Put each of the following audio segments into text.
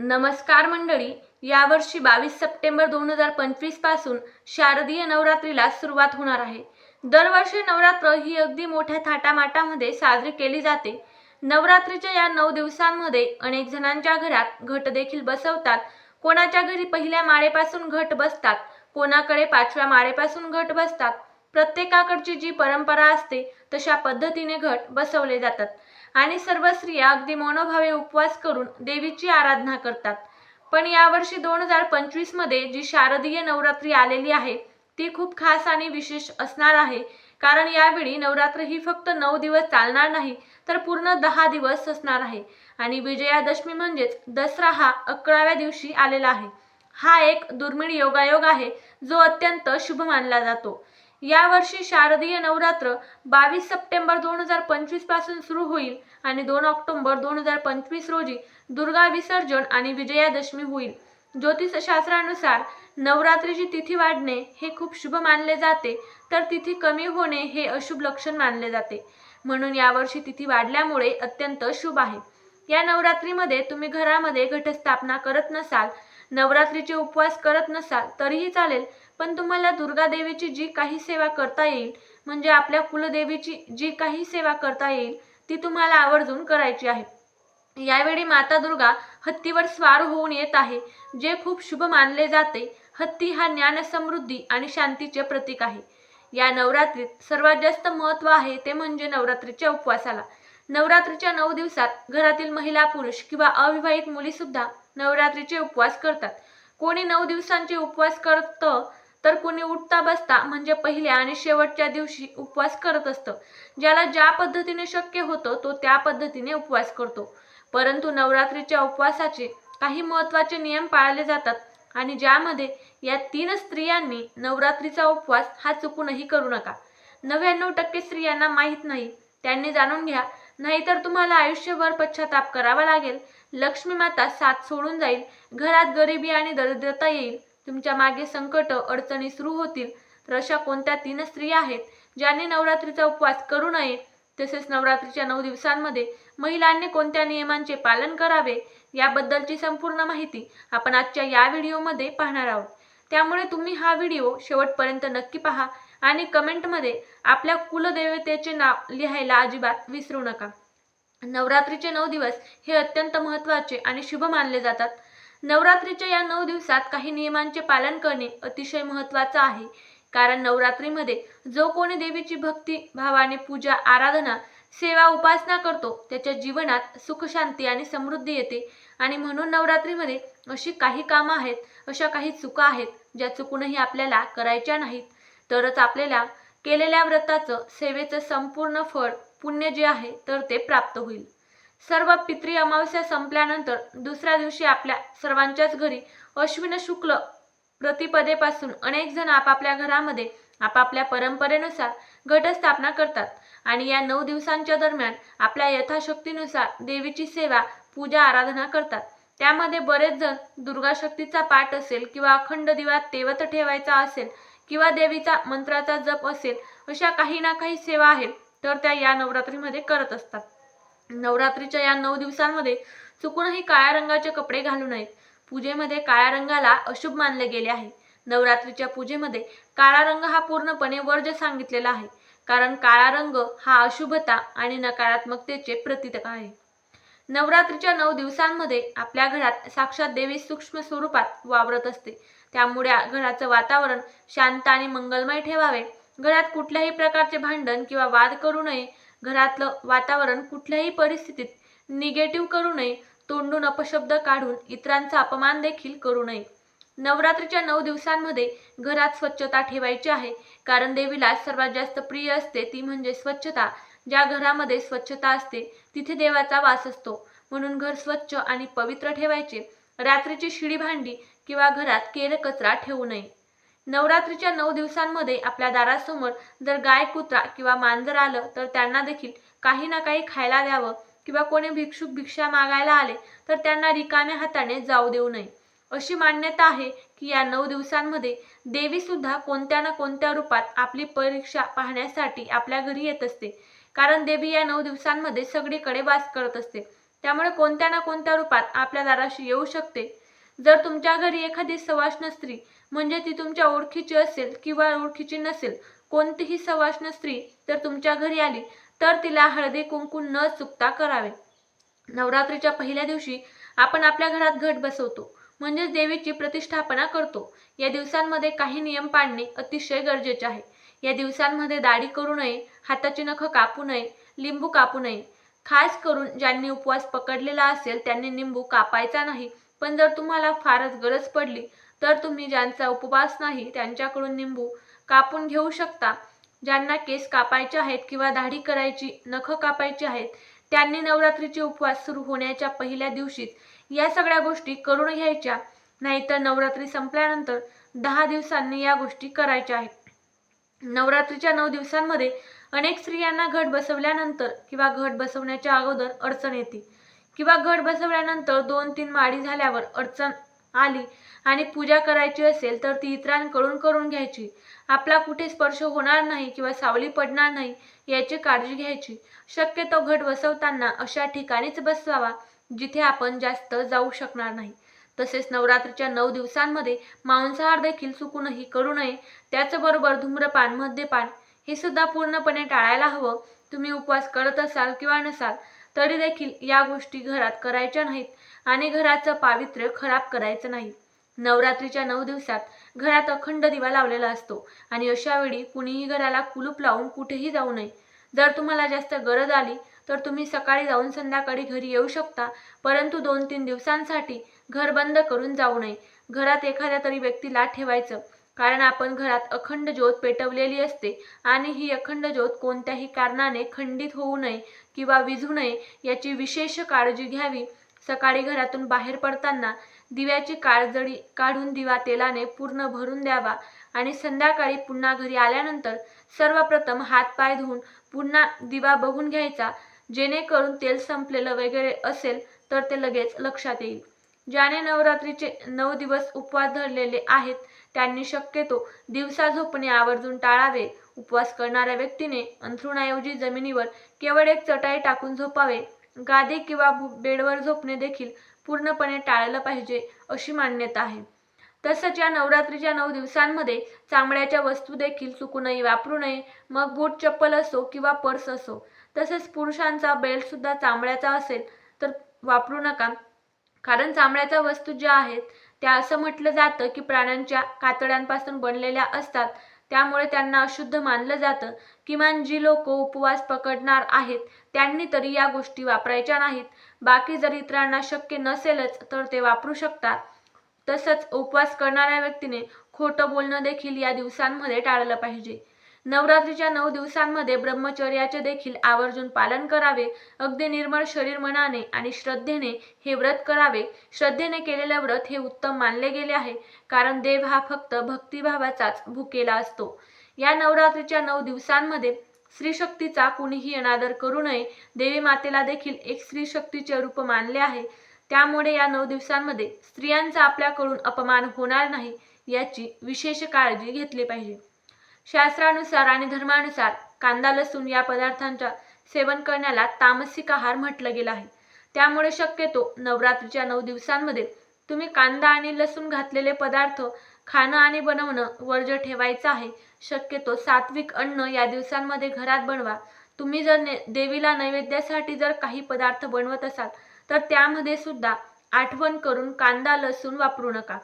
नमस्कार मंडळी यावर्षी बावीस सप्टेंबर दोन हजार पंचवीसपासून शारदीय नवरात्रीला सुरुवात होणार आहे. दरवर्षी नवरात्र ही अगदी मोठ्या थाटामाटामध्ये साजरी केली जाते. नवरात्रीच्या या नऊ दिवसांमध्ये अनेक जणांच्या घरात घट देखील बसवतात. कोणाच्या घरी पहिल्या माळेपासून घट बसतात कोणाकडे पाचव्या माळेपासून घट बसतात प्रत्येकाकडची जी परंपरा असते तशा पद्धतीने घट बसवले जातात. आणि सर्व स्त्रिया अगदी मनोभावे उपवास करून देवीची आराधना करतात. पण यावर्षी दोन हजार पंचवीसमध्ये जी शारदीय नवरात्री आलेली आहे ती खूप खास आणि विशेष असणार आहे. कारण यावेळी नवरात्र ही फक्त नऊ दिवस चालणार नाही तर पूर्ण दहा दिवस असणार आहे. आणि विजयादशमी म्हणजेच दसरा हा अकराव्या दिवशी आलेला आहे. हा एक दुर्मिळ योगायोग आहे जो अत्यंत शुभ मानला जातो. यावर्षी शारदीय नवरात्र बावीस सप्टेंबर दोन हजार पंचवीसपासून सुरू होईल आणि दोन ऑक्टोबर दोन हजार पंचवीस रोजी दुर्गा विसर्जन आणि विजयादशमी होईल. ज्योतिषशास्त्रानुसार नवरात्रीची तिथी वाढणे हे खूप शुभ मानले जाते तर तिथी कमी होणे हे अशुभ लक्षण मानले जाते. म्हणून यावर्षी तिथी वाढल्यामुळे अत्यंत शुभ आहे. या नवरात्रीमध्ये तुम्ही घरामध्ये घटस्थापना करत नसाल नवरात्रीचे उपवास करत नसाल तरीही चालेल पण तुम्हाला दुर्गादेवीची जी काही सेवा करता येईल म्हणजे आपल्या कुलदेवीची जी काही सेवा करता येईल ती तुम्हाला आवर्जून करायची आहे. यावेळी माता दुर्गा हत्तीवर स्वार होऊन येत आहे जे खूप शुभ मानले जाते. हत्ती हा ज्ञान समृद्धी आणि शांतीचे प्रतीक आहे. या नवरात्रीत सर्वात जास्त महत्त्व आहे ते म्हणजे नवरात्रीच्या उपवासाला. नवरात्रीच्या नऊ दिवसात घरातील महिला पुरुष किंवा अविवाहित मुली सुद्धा नवरात्रीचे उपवास करतात. कोणी नऊ दिवसांचे उपवास करतं तर कुणी उठता बसता म्हणजे पहिल्या आणि शेवटच्या दिवशी उपवास करत असतं. ज्याला ज्या पद्धतीने शक्य होतं तो त्या पद्धतीने उपवास करतो. परंतु नवरात्रीच्या उपवासाचे काही महत्त्वाचे नियम पाळले जातात आणि ज्यामध्ये या तीन स्त्रियांनी नवरात्रीचा उपवास हा चुकूनही करू नका. नव्याण्णव टक्के स्त्रियांना माहीत नाही. त्यांनी जाणून घ्या नाहीतर तुम्हाला आयुष्यभर पश्चाताप करावा लागेल. लक्ष्मी माता साथ सोडून जाईल. घरात गरिबी आणि दरिद्रता येईल. तुमच्या मागे संकट अडचणी सुरू होतील. तर अशा कोणत्या तीन स्त्रिया आहेत ज्यांनी नवरात्रीचा उपवास करू नये? तसेच नवरात्रीच्या नऊ दिवसांमध्ये महिलांनी कोणत्या नियमांचे पालन करावे? याबद्दलची संपूर्ण माहिती आपण आजच्या या व्हिडिओमध्ये पाहणार आहोत. त्यामुळे तुम्ही हा व्हिडिओ शेवटपर्यंत नक्की पहा आणि कमेंटमध्ये आपल्या कुलदेवतेचे नाव लिहायला अजिबात विसरू नका. नवरात्रीचे नऊ दिवस हे अत्यंत महत्त्वाचे आणि शुभ मानले जातात. नवरात्रीच्या या नऊ दिवसात काही नियमांचे पालन करणे अतिशय महत्त्वाचं आहे. कारण नवरात्रीमध्ये जो कोणी देवीची भक्ती भावाने पूजा आराधना सेवा उपासना करतो त्याच्या जीवनात सुख शांती आणि समृद्धी येते. आणि म्हणून नवरात्रीमध्ये अशी काही कामं आहेत अशा काही चुका आहेत ज्या चुकूनही आपल्याला करायच्या नाहीत. तरच आपल्याला केलेल्या व्रताचं सेवेचं संपूर्ण फळ पुण्य जे आहे तर ते प्राप्त होईल. सर्व पितृ अमावस्या संपल्यानंतर दुसऱ्या दिवशी आपल्या सर्वांच्याच घरी अश्विन शुक्ल प्रतिपदेपासून अनेक जण आपापल्या घरामध्ये आपापल्या परंपरेनुसार घटस्थापना करतात आणि या नऊ दिवसांच्या दरम्यान आपल्या यथाशक्तीनुसार देवीची सेवा पूजा आराधना करतात. त्यामध्ये बरेच जण दुर्गा शक्तीचा पाठ असेल किंवा अखंड दिवा तेवत ठेवायचा असेल किंवा देवीचा मंत्राचा जप असेल अशा काही ना काही सेवा आहेत तर त्या या नवरात्रीमध्ये करत असतात. नवरात्रीच्या या नऊ दिवसांमध्ये चुकूनही काळ्या रंगाचे कपडे घालू नयेत. पूजेमध्ये काळ्या रंगाला अशुभ मानले गेले आहे. नवरात्रीच्या पूजेमध्ये काळा रंग हा पूर्णपणे वर्ज सांगितलेला आहे. कारण काळा रंग हा अशुभता आणि नकारात्मकतेचे प्रतीक आहे. नवरात्रीच्या नऊ दिवसांमध्ये आपल्या घरात साक्षात देवी सूक्ष्म स्वरूपात वावरत असते. त्यामुळे घराचं वातावरण शांत आणि मंगलमय ठेवावे. घरात कुठल्याही प्रकारचे भांडण किंवा वाद करू नये घरातलं वातावरण कुठल्याही परिस्थितीत निगेटिव्ह करू नये तोंडून अपशब्द काढून इतरांचा अपमान देखील करू नये. नवरात्रीच्या नऊ दिवसांमध्ये घरात स्वच्छता ठेवायची आहे कारण देवीला सर्वात जास्त प्रिय असते ती म्हणजे स्वच्छता. ज्या घरामध्ये स्वच्छता असते तिथे देवाचा वास असतो. म्हणून घर स्वच्छ आणि पवित्र ठेवायचे. रात्रीची शिडी भांडी किंवा घरात केर कचरा ठेवू नये. नवरात्रीच्या नऊ दिवसांमध्ये आपल्या दारासमोर जर गाय कुत्रा किंवा मांजर आलं तर त्यांना देखील काही ना काही खायला द्यावं किंवा कोणी भिक्षुक भिक्षा मागायला आले तर त्यांना रिकाम्या हाताने जाऊ देऊ नये. अशी मान्यता आहे की या नऊ दिवसांमध्ये देवी सुद्धा कोणत्या ना कोणत्या रूपात आपली परीक्षा पाहण्यासाठी आपल्या घरी येत असते. कारण देवी या नऊ दिवसांमध्ये सगळीकडे वास करत असते. त्यामुळे कोणत्या ना कोणत्या रूपात आपल्या दाराशी येऊ शकते. जर तुमच्या घरी एखादी सवाष्ण स्त्री म्हणजे ती तुमच्या ओळखीची असेल किंवा ओळखीची नसेल कोणतीही सवाष्ण स्त्री जर तुमच्या घरी आली तर तिला हळदी कुंकू न चुकता करावे. नवरात्रीच्या पहिल्या दिवशी आपण आपल्या घरात घट बसवतो म्हणजेच देवीची प्रतिष्ठापना करतो. या दिवसांमध्ये काही नियम पाळणे अतिशय गरजेचे आहे. या दिवसांमध्ये दाढी करू नये हाताची नखं कापू नये लिंबू कापू नये. खास करून ज्यांनी उपवास पकडलेला असेल त्यांनी लिंबू कापायचा नाही पण जर तुम्हाला फारच गरज पडली तर तुम्ही ज्यांचा उपवास नाही त्यांच्याकडून निंबू कापून घेऊ शकता. ज्यांना केस कापायचे आहेत किंवा दाढी करायची नखं कापायची आहेत त्यांनी नवरात्रीचे उपवास सुरू होण्याच्या पहिल्या दिवशीच या सगळ्या गोष्टी करून घ्यायच्या. नाहीतर नवरात्री संपल्यानंतर दहा दिवसांनी या गोष्टी करायच्या आहेत. नवरात्रीच्या नऊ दिवसांमध्ये अनेक स्त्रियांना घट बसवल्यानंतर किंवा घट बसवण्याच्या अगोदर अडचण येते. किंवा घट बसवल्यानंतर दोन तीन माडी झाल्यावर अडचण आली. आणि पूजा करायची असेल तर ती इतरांकडून करून घ्यायची. आपला कुठे स्पर्श होणार नाही किंवा सावली पडणार नाही याची काळजी घ्यायची. शक्यतो घट बसवताना अशा ठिकाणीच बसवावा जिथे आपण जास्त जाऊ शकणार नाही. तसेच नवरात्रीच्या नऊ दिवसांमध्ये मांसाहार देखील चुकूनही करू नये. त्याचबरोबर धूम्रपान मद्यपान हे सुद्धा पूर्णपणे टाळायला हवं. तुम्ही उपवास करत असाल किंवा नसाल तरी देखील या गोष्टी घरात करायच्या नाहीत. आणि घराचं पावित्र्य खराब करायचं नाही. नवरात्रीच्या नऊ दिवसात घरात अखंड दिवा लावलेला असतो आणि अशा वेळी कुणीही घराला कुलूप लावून कुठेही जाऊ नये. जर तुम्हाला जास्त गरज आली तर तुम्ही सकाळी जाऊन संध्याकाळी घरी येऊ शकता परंतु दोन तीन दिवसांसाठी घर बंद करून जाऊ नये. घरात एखाद्या तरी व्यक्तीला ठेवायचं कारण आपण घरात अखंड ज्योत पेटवलेली असते आणि ही अखंड ज्योत कोणत्याही कारणाने खंडित होऊ नये किंवा विझू नये याची विशेष काळजी घ्यावी. सकाळी घरातून बाहेर पडताना दिव्याची काळजळी काढून दिवा तेलाने पूर्ण भरून द्यावा आणि संध्याकाळी पुन्हा घरी आल्यानंतर सर्वप्रथम हातपाय धुवून पुन्हा दिवा बघून घ्यायचा. जेणेकरून तेल संपलेलं वगैरे असेल तर ते लगेच लक्षात येईल. ज्याने नवरात्रीचे नऊ दिवस उपवास धरलेले आहेत त्यांनी शक्यतो दिवसा झोपणे आवर्जून टाळावे. उपवास करणाऱ्या व्यक्तीने अंथरुणाऐवजी जमिनीवर केवळ एक चटाई टाकून झोपावे. गादी किंवा बेडवर झोपणे देखील पूर्णपणे टाळलं पाहिजे अशी मान्यता आहे. तसंच या नवरात्रीच्या नऊ दिवसांमध्ये चामड्याच्या वस्तू देखील चुकू नये वापरू नये. मग बूट चप्पल असो किंवा पर्स असो तसेच पुरुषांचा बेल्ट सुद्धा चामड्याचा असेल तर वापरू नका. कारण चामड्याच्या वस्तू ज्या आहेत त्या असं म्हटलं जातं की प्राण्यांच्या कातड्यांपासून बनलेल्या असतात. त्यामुळे त्यांना अशुद्ध मानलं जातं. किमान जी लोक उपवास पकडणार आहेत त्यांनी तरी या गोष्टी वापरायच्या नाहीत. बाकी जर इतरांना शक्य नसेलच तर ते वापरू शकतात. तसंच उपवास करणाऱ्या व्यक्तीने खोटं बोलणं देखील या दिवसांमध्ये टाळलं पाहिजे. नवरात्रीच्या नऊ दिवसांमध्ये ब्रह्मचर्याचे देखील आवर्जून पालन करावे. अगदी निर्मळ शरीर मनाने आणि श्रद्धेने हे व्रत करावे. श्रद्धेने केलेले व्रत हे उत्तम मानले गेले आहे. कारण देव हा फक्त भक्तिभावाचाच भुकेला असतो. या नवरात्रीच्या नऊ दिवसांमध्ये स्त्री शक्तीचा कुणीही अनादर करू नये. देवी मातेला देखील एक स्त्री शक्तीचे रूप मानले आहे. त्यामुळे या नऊ दिवसांमध्ये स्त्रियांचा आपल्याकडून अपमान होणार नाही याची विशेष काळजी घेतली पाहिजे. शास्त्रानुसार आणि धर्मानुसार कांदा लसूण या पदार्थांच्या सेवन करण्याला तामसिक आहार म्हटलं गेलं आहे. त्यामुळे शक्यतो नवरात्रीच्या नऊ दिवसांमध्ये तुम्ही कांदा आणि लसूण घातलेले पदार्थ खाणं आणि बनवणं वर्ज ठेवायचं आहे. शक्यतो सात्विक अन्न या दिवसांमध्ये घरात बनवा. तुम्ही जर ने देवीला नैवेद्यासाठी जर काही पदार्थ बनवत असाल तर त्यामध्ये सुद्धा आठवण करून कांदा लसूण वापरू नका.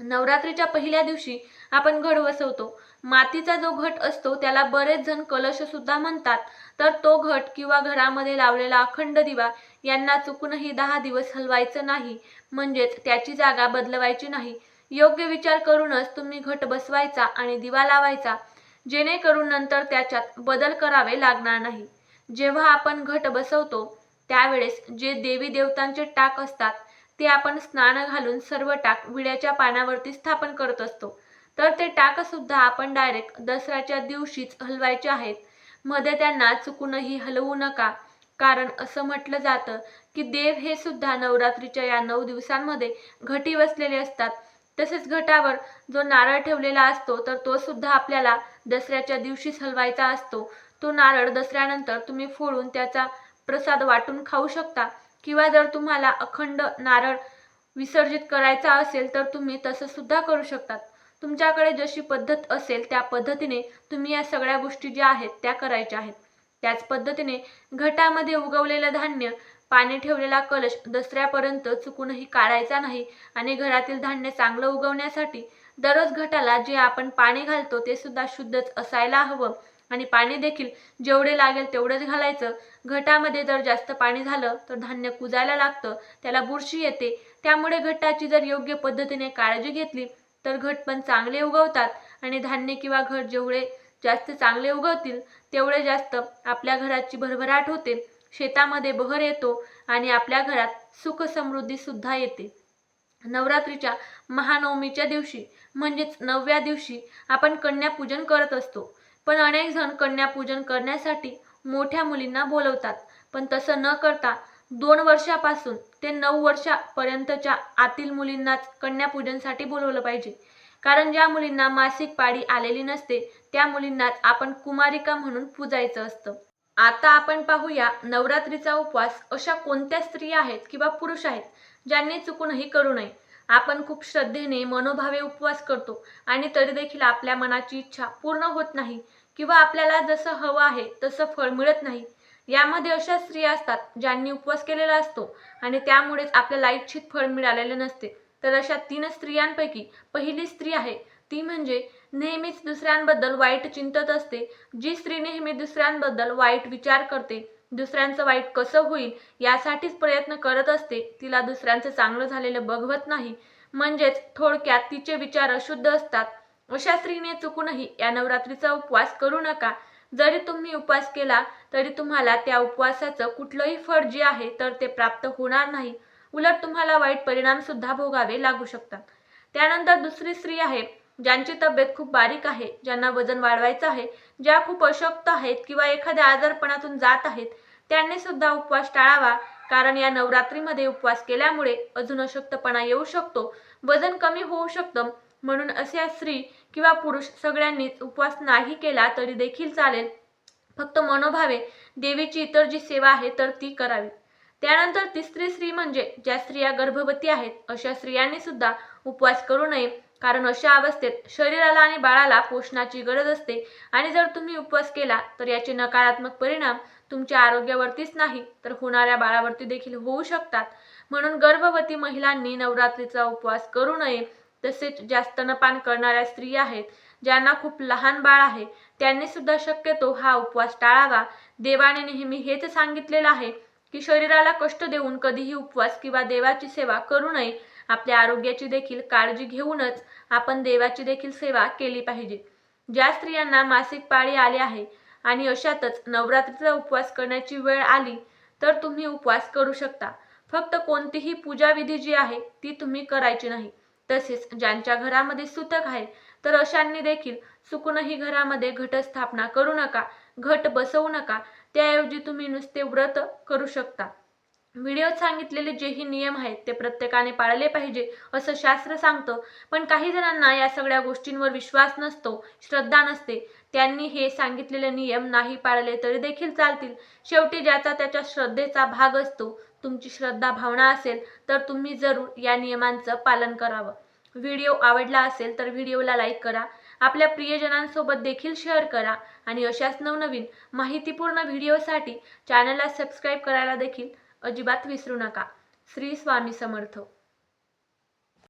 नवरात्रीच्या पहिल्या दिवशी आपण घट बसवतो मातीचा जो घट असतो त्याला बरेच जण कलश सुद्धा म्हणतात. तर तो घट किंवा घरामध्ये लावलेला अखंड दिवा यांना चुकूनही दहा दिवस हलवायचं नाही. म्हणजेच त्याची जागा बदलवायची नाही. योग्य विचार करूनच तुम्ही घट बसवायचा आणि दिवा लावायचा. जेणेकरून नंतर त्याच्यात बदल करावे लागणार नाही. जेव्हा आपण घट बसवतो त्यावेळेस जे देवी देवतांचे टाक असतात ते आपण स्नान घालून सर्व टाक विड्याच्या पानावरती स्थापन करत असतो. तर ते टाक सुद्धा आपण डायरेक्ट दसऱ्याच्या दिवशीच हलवायचे आहेत. मध्ये त्यांना चुकूनही हलवू नका. कारण असं म्हटलं जातं की देव हे सुद्धा नवरात्रीच्या या नऊ दिवसांमध्ये घटी बसलेले असतात. तसेच घटावर जो नारळ ठेवलेला असतो तर तो सुद्धा आपल्याला दसऱ्याच्या दिवशीच हलवायचा असतो. तो नारळ दसऱ्यानंतर तुम्ही फोडून त्याचा प्रसाद वाटून खाऊ शकता. किंवा जर तुम्हाला अखंड नारळ विसर्जित करायचा असेल तर तुम्ही तसं सुद्धा करू शकतात. तुमच्याकडे जशी पद्धत असेल त्या पद्धतीने तुम्ही या सगळ्या गोष्टी ज्या आहेत त्या करायच्या आहेत. त्याच पद्धतीने घटामध्ये उगवलेलं धान्य पाणी ठेवलेला कलश दसऱ्यापर्यंत चुकूनही काढायचा नाही आणि घरातील धान्य चांगलं उगवण्यासाठी दररोज घटाला जे आपण पाणी घालतो ते सुद्धा शुद्धच असायला हवं. आणि पाणी देखील जेवढे लागेल तेवढंच घालायचं. घटामध्ये जर जास्त पाणी झालं तर धान्य कुजायला लागतं त्याला बुरशी येते. त्यामुळे घटाची जर योग्य पद्धतीने काळजी घेतली तर घट पण चांगले उगवतात. आणि धान्य किंवा घट जेवढे जास्त चांगले उगवतील तेवढे जास्त आपल्या घराची भरभराट होते. शेतामध्ये बहर येतो आणि आपल्या घरात सुख समृद्धी सुद्धा येते. नवरात्रीच्या महानवमीच्या दिवशी म्हणजेच नवव्या दिवशी आपण कन्यापूजन करत असतो. पण अनेक जण कन्यापूजन करण्यासाठी मोठ्या मुलींना बोलवतात. पण तसं न करता दोन वर्षापासून ते नऊ वर्षापर्यंतच्या आतील मुलींनाच कन्यापूजनसाठी बोलवलं पाहिजे. कारण ज्या मुलींना मासिक पाळी आलेली नसते त्या मुलींनाच आपण कुमारिका म्हणून पूजायचं असतं. आता आपण पाहूया नवरात्रीचा उपवास अशा कोणत्या स्त्रिया आहेत किंवा पुरुष आहेत ज्यांनी चुकूनही करू नये. आपण खूप श्रद्धेने मनोभावे उपवास करतो आणि तरी देखील आपल्या मनाची इच्छा पूर्ण होत नाही. किंवा आपल्याला जसं हवं आहे तसं फळ मिळत नाही. यामध्ये अशा स्त्रिया असतात ज्यांनी उपवास केलेला असतो आणि त्यामुळेच आपल्याला इच्छित फळ मिळालेले नसते. तर अशा तीन स्त्रियांपैकी पहिली स्त्री आहे. ती म्हणजे नेहमीच दुसऱ्यांबद्दल वाईट चिंतत असते. जी स्त्री नेहमी दुसऱ्यांबद्दल वाईट विचार करते दुसऱ्यांचं वाईट कसं होईल यासाठीच प्रयत्न करत असते तिला दुसऱ्यांचं चांगलं झालेलं बघवत नाही. म्हणजेच थोडक्यात तिचे विचार अशुद्ध असतात. अशा स्त्रीने चुकूनही या नवरात्रीचा उपवास करू नका. जरी तुम्ही उपवास केला तरी तुम्हाला त्या उपवासाचं कुठलंही फळ जे आहे तर ते प्राप्त होणार नाही. उलट तुम्हाला वाईट परिणाम सुद्धा भोगावे लागू शकतात. त्यानंतर दुसरी स्त्री आहे ज्यांची तब्येत खूप बारीक आहे ज्यांना वजन वाढवायचं आहे ज्या खूप अशक्त आहेत किंवा एखाद्या आजारपणातून जात आहेत त्यांनी सुद्धा उपवास टाळावा. कारण या नवरात्रीमध्ये उपवास केल्यामुळे अजून अशक्तपणा येऊ शकतो. वजन कमी होऊ शकतं. म्हणून अशा स्त्री किंवा पुरुष सगळ्यांनीच उपवास नाही केला तरी देखील चालेल. फक्त मनोभावे देवीची इतर जी सेवा आहे तर ती करावी. त्यानंतर तिसरी स्त्री म्हणजे ज्या स्त्रिया गर्भवती आहेत अशा स्त्रियांनी सुद्धा उपवास करू नये. कारण अशा अवस्थेत शरीराला आणि बाळाला पोषणाची गरज असते आणि जर तुम्ही उपवास केला तर याचे नकारात्मक परिणाम तुमच्या आरोग्यावरतीच नाही तर होणाऱ्या बाळावरती देखील होऊ शकतात. म्हणून गर्भवती महिलांनी नवरात्रीचा उपवास करू नये. तसेच ज्या स्तनपान करणाऱ्या स्त्रिया आहेत ज्यांना खूप लहान बाळ आहे त्यांनी सुद्धा शक्यतो हा उपवास टाळावा. देवाने नेहमी हेच सांगितलेलं आहे की शरीराला कष्ट देऊन कधीही उपवास किंवा देवाची सेवा करू नये. आपल्या आरोग्याची देखील काळजी घेऊनच आपण देवाची देखील सेवा केली पाहिजे. ज्या स्त्रियांना मासिक पाळी आली आहे आणि अशातच नवरात्रीचा उपवास करण्याची वेळ आली तर तुम्ही उपवास करू शकता. फक्त कोणतीही पूजाविधी जी आहे ती तुम्ही करायची नाही. तसेच ज्यांच्या घरामध्ये सुतक आहे तर अशांनी देखील चुकूनही घरामध्ये घटस्थापना करू नका घट बसवू नका. त्याऐवजी तुम्ही नुसते व्रत करू शकता. व्हिडिओत सांगितलेले जेही नियम आहेत ते प्रत्येकाने पाळले पाहिजे असं शास्त्र सांगतं. पण काही जणांना या सगळ्या गोष्टींवर विश्वास नसतो श्रद्धा नसते. त्यांनी हे सांगितलेले नियम नाही पाळले तरी देखील चालतील. शेवटी ज्याचा त्याच्या श्रद्धेचा भाग असतो तुमची श्रद्धा भावना असेल तर तुम्ही जरूर या नियमांचं पालन करावं. व्हिडिओ आवडला असेल तर व्हिडिओला लाईक करा. आपल्या प्रियजनांसोबत देखील शेअर करा. आणि अशाच नवनवीन माहितीपूर्ण व्हिडिओसाठी चॅनलला सबस्क्राईब करायला देखील अजिबात विसरू नका. श्री स्वामी समर्थ.